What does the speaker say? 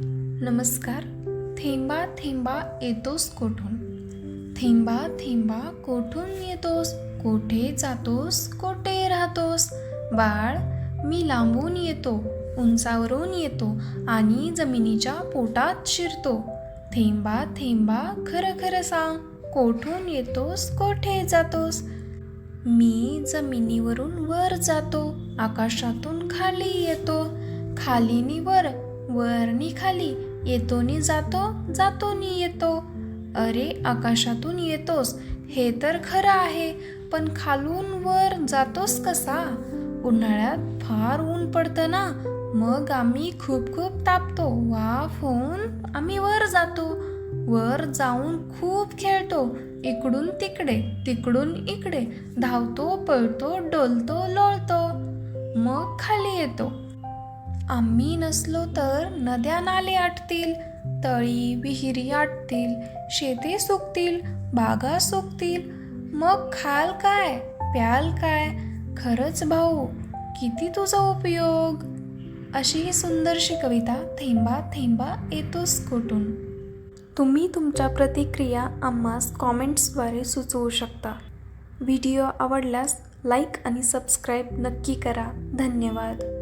नमस्कार. थेंबा थेंबा येतोस कोठून? थेंबा थेंबा कोठून येतोस? कोठे जातोस? कोठे राहतोस? बाळ मी लांबून येतो उंचावरून येतो आणि जमिनीच्या पोटात शिरतो. थेंबा थेंबा खरं खरं सांग कोठून येतोस? कोठे जातोस? मी जमिनीवरून वर जातो आकाशातून खाली येतो. खालीनी वर वरनी खाली येतो नी जातो जातो नी येतो. अरे आकाशातून येतोस हे तर खरं आहे पण खालून वर जातोस कसा? उन्हाळ्यात फार ऊन पडतं ना मग आम्ही खूप खूप तापतो. वाफ होऊन आम्ही वर जातो. वर जाऊन खूप खेळतो इकडून तिकडे तिकडून इकडे. धावतो पळतो डोलतो लोळतो. मग खाली येतो. आम्ही नसलो तर नद्या नाले आटतील तळी विहिरी आटतील शेते सुकतील बागा सुकतील. मग खाल काय प्याल काय? खरंच भाऊ किती तुझा उपयोग? अशी ही सुंदरशी कविता थेंबा थेंबा येतोस कुठून? तुम्ही तुमच्या प्रतिक्रिया आम्हास कॉमेंट्सद्वारे सुचवू शकता. व्हिडिओ आवडल्यास लाईक आणि सबस्क्राईब नक्की करा. धन्यवाद.